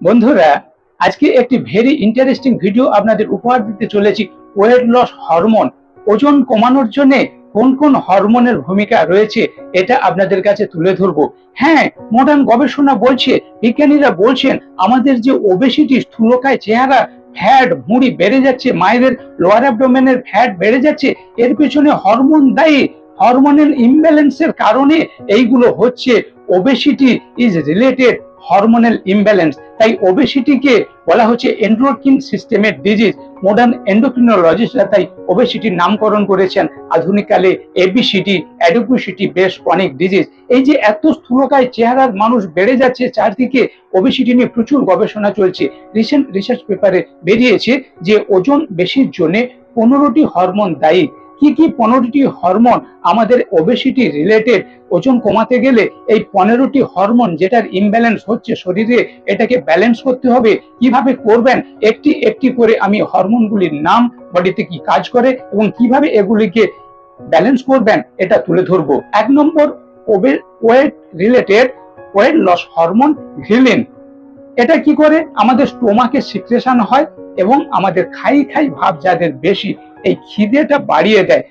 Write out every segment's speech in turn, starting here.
বন্ধুরা, আজকে একটি ভেরি ইন্টারেস্টিং ভিডিও আপনাদের উপহার দিতে চলেছি। ওয়েট লস হরমোন ওজন কমানোর জন্য কোন কোন হরমোনের ভূমিকা রয়েছে এটা আপনাদের কাছে তুলে ধরবো। হ্যাঁ মডার্ন গবেষণা বলছে, বিজ্ঞানীরা বলছেন, আমাদের যে ওবেসিটি স্থূলকায় চেহারা ফ্যাট মুড়ি বেড়ে যাচ্ছে, মায়েদের লোয়ার অ্যাবডোমেনের ফ্যাট বেড়ে যাচ্ছে, এর পেছনে হরমোন দায়ী হরমোনের ইমব্যালেন্সের কারণে এইগুলো হচ্ছে। Obesity is related hormonal imbalance তাই ওবেসিটিকে বলা হচ্ছে এন্ড্রোকিন সিস্টেমের ডিজিজ মডার্ন এন্ডোক্রিনোলজিস্টরা তাই ওবেসিটির নামকরণ করেছেন। আধুনিককালে এবিসিটি অ্যাডোকুসিটি বেশ অনেক ডিজিজ এই যে এত স্থূলকায় চেহারার মানুষ বেড়ে যাচ্ছে, চারদিকে ওবেসিটি নিয়ে প্রচুর গবেষণা চলছে। রিসেন্ট রিসার্চ পেপারে বেরিয়েছে যে ওজন বেশির জন্য পনেরোটি হরমোন দায়ী। কি কি পনেরোটি হরমোন আমাদের ওবেসিটি রিলেটেড ওজন কমাতে গেলে এই পনেরোটি হরমোন যেটার ইমব্যালেন্স হচ্ছে শরীরে, এটাকে ব্যালেন্স করতে হবে। কীভাবে করবেন? একটি একটি করে আমি হরমোনগুলির নাম বডিতে কি কাজ করে এবং কীভাবে এগুলিকে ব্যালেন্স করবেন এটা তুলে ধরবো। এক নম্বর ওবে weight related weight loss hormone হিলিন এটা কি করে? আমাদের স্টোমাকে সিক্রেশন হয় এবং আমাদের খাই খাই ভাব যাদের বেশি, এই খিদেটা বাড়িয়ে দেয়।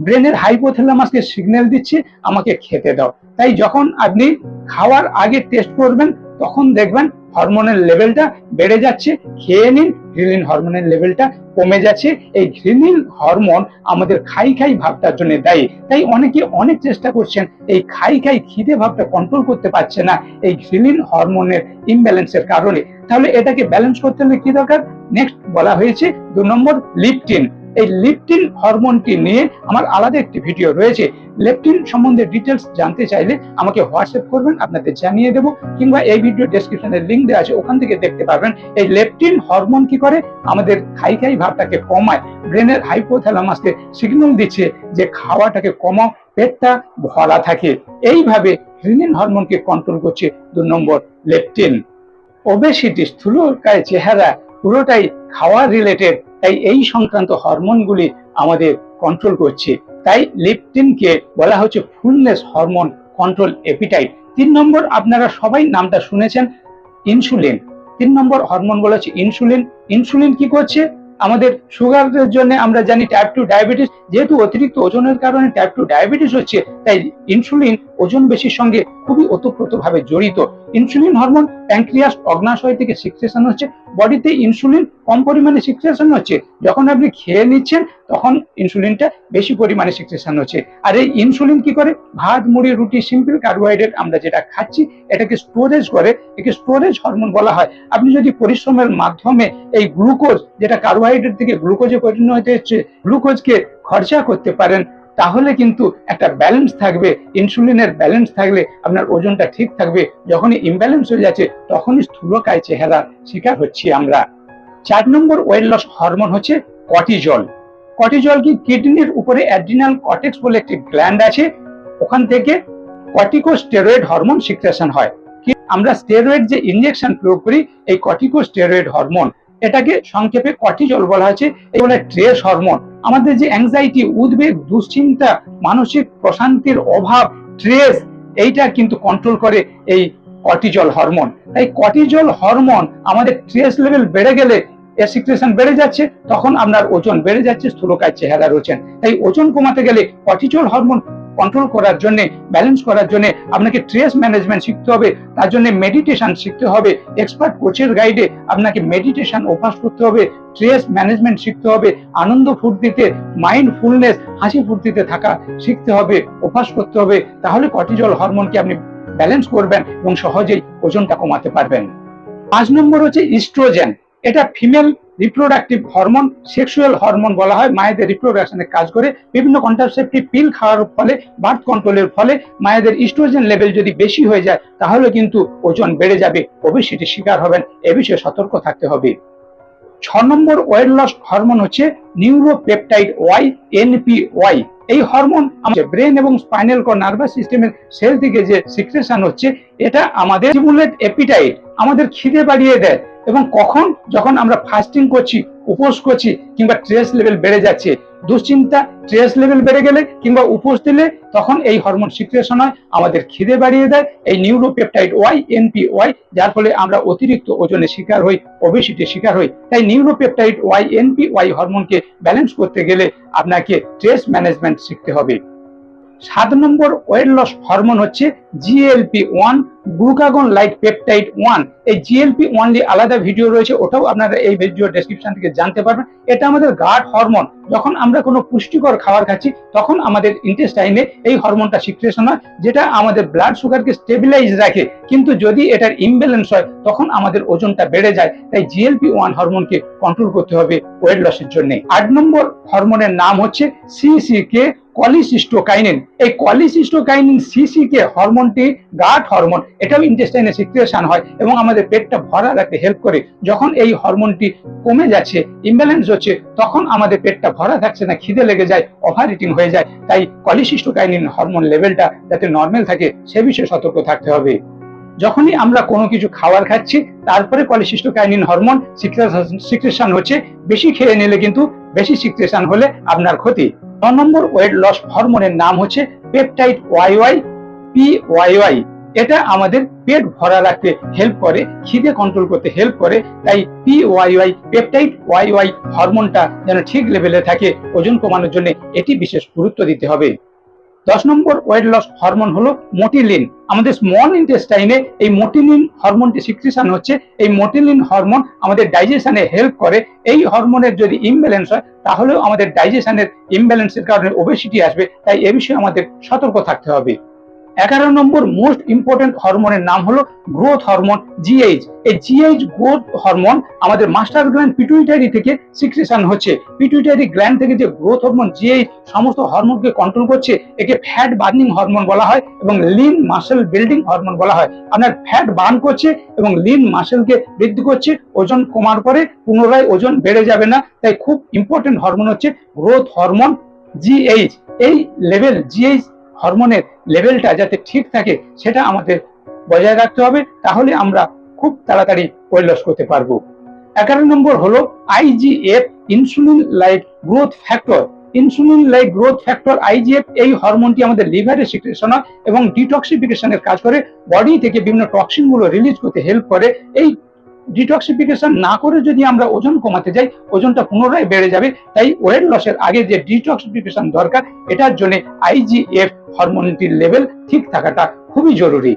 ব্রেনের হাইপোথ্যালামাসকে সিগন্যাল দিচ্ছে, আমাকে খেতে দাও। তাই যখন আপনি খাওয়ার আগে টেস্ট করবেন তখন দেখবেন হরমোনের লেভেলটা বেড়ে যাচ্ছে, খেয়ে নিন গ্রিলিন হরমোনের লেভেলটা কমে যাচ্ছে। এই গ্রিলিন হরমোন আমাদের খাই খাই ভাবটার জন্য দায়ী। তাই অনেকে অনেক চেষ্টা করছেন এই খাই খাই খিদে ভাবটা কন্ট্রোল করতে পারছে না এই গ্রিলিন হরমোনের ইমব্যালেন্সের কারণে। তাহলে এটাকে ব্যালেন্স করতে হলে কি দরকার? নেক্সট বলা হয়েছে দু নম্বর লিপটিন এই লিপটিন হরমোনটি নিয়ে আমার আলাদা একটি ভিডিও রয়েছে। লেপটিন সম্বন্ধে ডিটেলস জানতে চাইলে আমাকে হোয়াটসঅ্যাপ করবেন আপনাদের জানিয়ে দেবো, কিংবা এই ভিডিও ডেসক্রিপশনের লিঙ্ক দেওয়া আছে, ওখান থেকে দেখতে পারবেন। এই লেপটিন হরমোন কি করে? আমাদের খাই খাই ভাবটাকে কমায়, ব্রেনের হাইপোথ্যালামাসকে সিগন্যাল দিচ্ছে যে খাওয়াটাকে কমাও, পেটটা ভরা থাকে। এইভাবে রিনিন হরমোনকে কন্ট্রোল করছে দু নম্বর লেপটিন ওবেসিটি স্থূলকায় চেহারা পুরোটাই খাওয়া রিলেটেড তাই এই সংক্রান্ত হরমোনগুলি আমাদের কন্ট্রোল করছে। তাই লিপটিনকে বলা হচ্ছে ফুলনেস হরমোন কন্ট্রোল এপিটাইট তিন নম্বর, আপনারা সবাই নামটা শুনেছেন ইনসুলিন তিন নম্বর হরমোন বলা হচ্ছে ইনসুলিন ইনসুলিন কি করছে? আমাদের সুগারের জন্য আমরা জানি টাইপ টু ডায়াবেটিস যেহেতু অতিরিক্ত ওজনের কারণে টাইপ টু ডায়াবেটিস হচ্ছে, তাই ইনসুলিন ওজন বেশির সঙ্গে খুবই ওতপ্রোতভাবে জড়িত। ইনসুলিন হরমোন প্যাঙ্ক্রিয়াস অগ্নাশয় থেকে সিক্রেশন হচ্ছে। বডিতে ইনসুলিন কম পরিমাণে সিক্রেশন হচ্ছে। যখন আপনি খেয়ে নিচ্ছেন, তখন ইনসুলিনটা বেশি পরিমাণে সিক্রেশন হচ্ছে। আর এই ইনসুলিন কি করে? ভাত, মুড়ি, রুটি, সিম্পল কার্বোহাইড্রেট আমরা যেটা খাচ্ছি, এটাকে স্টোরেজ করে, একে স্টোরেজ হরমোন বলা হয়। আপনি যদি পরিশ্রমের মাধ্যমে এই গ্লুকোজ, যেটা কার্বোহাইড্রেট থেকে গ্লুকোজে পরিণত হতে হচ্ছে, গ্লুকোজকে খরচা করতে পারেন তাহলে কিন্তু একটা ব্যালেন্স থাকবে ইনসুলিনের ব্যালেন্স থাকলে আপনার ওজনটা ঠিক থাকবে, যখনই ইমব্যালেন্স হয়ে যাচ্ছে তখনই স্থূলকায় চেহারার শিকার হচ্ছি আমরা। চার নম্বর ওয়েট লস হরমোন হচ্ছে কর্টিজল কর্টিজল কি কিডনির উপরে অ্যাড্রিনাল কটেক্স বলে একটি গ্ল্যান্ড আছে, ওখান থেকে কর্টিকোস্টেরয়েড হরমোন সিক্রেশন হয়। আমরা স্টেরয়েড যে ইনজেকশন প্রয়োগ করি, এই কর্টিকোস্টেরয়েড হরমোন এটাকে সংক্ষেপে কর্টিজল বলা হয়েছে? এগুলো ট্রেস হরমোন আমাদের যে অ্যাংজাইটি উদ্বেগ, দুশ্চিন্তা, মানসিক প্রশান্তির অভাব স্ট্রেস এইটা কিন্তু কন্ট্রোল করে এই কর্টিজল হরমোন তাই কর্টিজল হরমোন আমাদের স্ট্রেস লেভেল বেড়ে গেলে সিক্রেশন বেড়ে যাচ্ছে, তখন আপনার ওজন বেড়ে যাচ্ছে, স্থূলকায় চেহারা রয়েছেন তাই ওজন কমাতে গেলে কর্টিজল হরমোন কন্ট্রোল করার জন্য ব্যালেন্স করার জন্য আপনাকে স্ট্রেস ম্যানেজমেন্ট শিখতে হবে, তার জন্য মেডিটেশন শিখতে হবে এক্সপার্ট কোচের গাইডে আপনাকে মেডিটেশন অভ্যাস করতে হবে স্ট্রেস ম্যানেজমেন্ট শিখতে হবে, আনন্দ ফুর্তিতে মাইন্ডফুলনেস হাসি ফুর্তিতে থাকা শিখতে হবে, অভ্যাস করতে হবে, তাহলে কর্টিজল হরমোনকে আপনি ব্যালেন্স করবেন এবং সহজেই ওজনটা কমাতে পারবেন। পাঁচ নম্বর হচ্ছে ইস্ট্রোজেন এটা female reproductive hormone sexual hormone বলা হয়, মায়েদের রিপ্রোডাকশনে কাজ করে। বিভিন্ন কন্ট্রাসেপটিভ পিল খাওয়ার ফলে বার্থ কন্ট্রোলের ফলে মায়েদের ইস্ট্রোজেন লেভেল যদি বেশি হয়ে যায়, তাহলে কিন্তু ওজন বেড়ে যাবে। ওবেসিটির শিকার হবেন, এ বিষয়ে সতর্ক থাকতে হবে। ছ নম্বর ওয়েট লস হরমোন হচ্ছে নিউরোপেপটাইড ওয়াই এনপি ওয়াই এই হরমোন আমাদের ব্রেন এবং স্পাইনাল কর নার্ভাস সিস্টেমের সেল থেকে যে সিক্রেশন হচ্ছে, এটা আমাদের স্টিমুলেট এপিটাইট আমাদের খিদে বাড়িয়ে দেয়। এবং কখন যখন আমরা ফাস্টিং করছি, উপোস করছি, কিংবা স্ট্রেস লেভেল বেড়ে যাচ্ছে, দুশ্চিন্তা স্ট্রেস লেভেল বেড়ে গেলে কিংবা উপোস দিলে তখন এই হরমোন সিক্রেশন হয়, আমাদের খিদে বাড়িয়ে দেয়, এই নিউরোপেপটাইড ওয়াই এনপি ওয়াই যার ফলে আমরা অতিরিক্ত ওজনের শিকার হই ওবেসিটির শিকার হই। তাই নিউরোপেপটাইড ওয়াই এনপি ওয়াই হরমোনকে ব্যালেন্স করতে গেলে আপনাকে স্ট্রেস ম্যানেজমেন্ট শিখতে হবে। সাত নম্বর ওয়েট লস হরমোন হচ্ছে GLP one glucagon like peptide one এই জিএলপি ওয়ান নিয়ে আলাদা ভিডিও রয়েছে, ওটাও আপনারা এই ভিডিও ডেসক্রিপশন থেকে জানতে পারবেন। এটা আমাদের গার্ড হরমোন যখন আমরা কোনো পুষ্টিকর খাবার খাচ্ছি, তখন আমাদের ইন্টেস্টাইনে এই হরমোনটা সিক্রেশন হয়, যেটা আমাদের ব্লাড সুগারকে স্টেবিলাইজ রাখে। কিন্তু যদি এটার ইমব্যালেন্স হয়, তখন আমাদের ওজনটা বেড়ে যায়। তাই জিএলপি ওয়ান হরমোনকে কন্ট্রোল করতে হবে ওয়েট লসের জন্য। আট নম্বর হরমোনের নাম হচ্ছে সিসিকে কলিসিস্টোকাইনিন। এই কলিসিস্টোকাইনিন সিসিকে হরমোনটি গার্ড হরমোন, এটাও ইন্টেস্টাইনে সিক্রেশন হয় এবং আমাদের পেটটা ভরা রাখতে হেল্প করে। যখন এই হরমোনটি কমে যাচ্ছে ইমব্যালেন্স হচ্ছে, তখন আমাদের পেটটা ভরা থাকছে না, খিদে লেগে যায় ওভার ইটিং হয়ে যায়। তাই কলিসিস্টোকাইনিন হরমোন লেভেলটা যাতে নর্মাল থাকে, সে বিষয়ে সতর্ক থাকতে হবে। যখনই আমরা কোনো কিছু খাবার খাচ্ছি, তারপরে কলিসিস্টোকাইনিন হরমোন সিক্রেশন হচ্ছে, বেশি খেয়ে নিলে কিন্তু বেশি সিক্রেশন হলে আপনার ক্ষতি। ন নম্বর ওয়েট লস হরমোনের নাম হচ্ছে peptide Y P Y Y. এটা আমাদের পেট ভরা রাখতে হেল্প করে, খিদে কন্ট্রোল করতে হেল্প করে, তাই P Y Y, peptide Y Y হরমোনটা যেন ঠিক লেভেলে থাকে, ওজন কমানোর জন্য এটি বিশেষ গুরুত্ব দিতে হবে। দশ নম্বর ওয়েট লস হরমোন হলো মোটিলিন আমাদের স্মল ইন্টেস্টাইনে এই মোটিলিন হরমোনটি সিক্রিশন হচ্ছে। এই মোটিলিন হরমোন আমাদের ডাইজেশনে হেল্প করে। এই হরমোনের যদি ইমব্যালেন্স হয়, তাহলেও আমাদের ডাইজেশনের ইমব্যালেন্সের কারণে ওবেসিটি আসবে। তাই এ বিষয়ে আমাদের সতর্ক থাকতে হবে। এগারো নম্বর মোস্ট ইম্পর্টেন্ট হরমোনের নাম হলো গ্রোথ হরমোন জিএইচ এই জিএইচ গ্রোথ হরমোন আমাদের মাস্টার গ্ল্যান্ড পিটুইটারি থেকে সিক্রেশন হচ্ছে। পিটুইটারি গ্ল্যান্ড থেকে যে গ্রোথ হরমোন জিএইচ সমস্ত হরমোনকে কন্ট্রোল করছে, একে ফ্যাট বার্নিং হরমোন বলা হয় এবং লিন মাসেল বিল্ডিং হরমোন বলা হয়। আপনার ফ্যাট বার্ন করছে এবং লিন মাসেলকে বৃদ্ধি করছে, ওজন কমার পরে পুনরায় ওজন বেড়ে যাবে না, তাই খুব ইম্পর্টেন্ট হরমোন হচ্ছে গ্রোথ হরমোন জিএইচ এই লেভেল জিএইচ হরমোনের লেভেলটা যাতে ঠিক থাকে, সেটা আমাদের বজায় রাখতে হবে। তাহলে আমরা খুব তাড়াতাড়ি ওয়েট লস করতে পারব। এগারো নম্বর হলো IGF insulin like growth factor insulin like growth factor IGF এই হরমোনটি আমাদের লিভারে সিক্রেশন হয় এবং ডিটক্সিফিকেশনের কাজ করে। বডি থেকে বিভিন্ন টক্সিনগুলো রিলিজ করতে হেল্প করে। এই ডিটক্সিফিকেশন না করে যদি আমরা ওজন কমাতে যাই, ওজনটা পুনরায় বেড়ে যাবে। তাই ওয়েট লসের আগে যে ডিটক্সিফিকেশন দরকার, এটার জন্য আইজিএফ হরমোনটির লেভেল ঠিক থাকাটা খুবই জরুরি।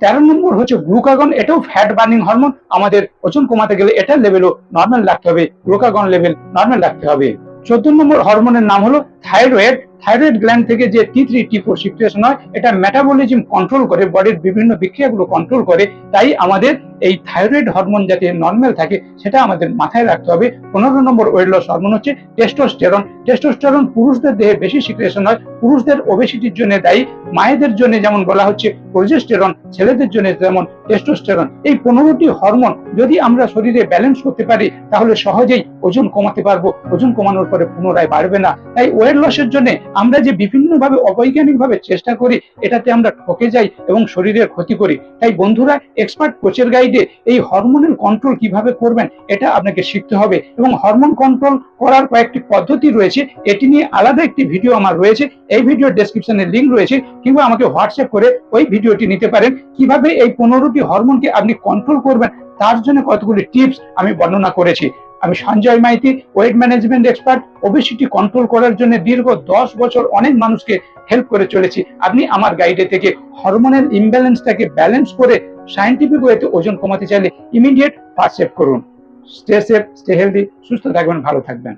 তেরো নম্বর হচ্ছে গ্লুকাগন এটাও ফ্যাট বার্নিং হরমোন আমাদের ওজন কমাতে গেলে এটার লেভেলও নর্মাল রাখতে হবে। গ্লুকাগন লেভেল নর্মাল রাখতে হবে। চোদ্দ নম্বর হরমোনের নাম হলো থাইরয়েড থাইরয়েড গ্ল্যান্ড থেকে যে T three T four secretion হয়, এটা মেটাবলিজম কন্ট্রোল করে বডির বিভিন্ন বিক্রিয়াগুলো কন্ট্রোল করে। তাই আমাদের এই থাইরয়েড হরমোন যাতে নর্মাল থাকে, সেটা আমাদের মাথায় রাখতে হবে। পনেরো নম্বর ওয়েট লস হরমোন হচ্ছে টেস্টোস্টেরন টেস্টোস্টেরন পুরুষদের দেহে বেশি সিক্রেশন হয়, পুরুষদের ওবেসিটির জন্য দায়ী। মায়েদের জন্য যেমন বলা হচ্ছে প্রোজেস্টেরন ছেলেদের জন্য যেমন টেস্টোস্টেরন এই পনেরোটি হরমোন যদি আমরা শরীরে ব্যালেন্স করতে পারি, তাহলে সহজেই ওজন কমাতে পারব। ওজন কমানোর পরে পুনরায় বাড়বে না। তাই ওয়েট লসের জন্য আমরা যে বিভিন্নভাবে অবৈজ্ঞানিকভাবে চেষ্টা করি, এটাতে আমরা ঠকে যাই এবং শরীরের ক্ষতি করি। তাই বন্ধুরা এক্সপার্ট কোচের গাইডে এই হরমোনের কন্ট্রোল কীভাবে করবেন, এটা আপনাকে শিখতে হবে এবং হরমোন কন্ট্রোল করার কয়েকটি পদ্ধতি রয়েছে, এটি নিয়ে আলাদা একটি ভিডিও আমার রয়েছে। এই ভিডিও ডেসক্রিপশনে লিঙ্ক রয়েছে, কিংবা আমাকে হোয়াটসঅ্যাপ করে ওই ভিডিওটি নিতে পারেন। কীভাবে এই পনেরোটি হরমোনকে আপনি কন্ট্রোল করবেন, তার জন্য কতগুলি টিপস আমি বর্ণনা করেছি। আমি Sanjay Maiti, weight management expert obesity control করার জন্য দীর্ঘ দশ বছর অনেক মানুষকে হেল্প করে চলেছি। আপনি আমার গাইডে থেকে হরমোনাল ইমব্যালেন্সটাকে ব্যালেন্স করে সায়েন্টিফিক ওয়েতে ওজন কমাতে চাইলে ইমিডিয়েট ফার্স্ট সেভ করুন। স্টে সেফ স্টে হেলদি সুস্থ থাকবেন, ভালো থাকবেন।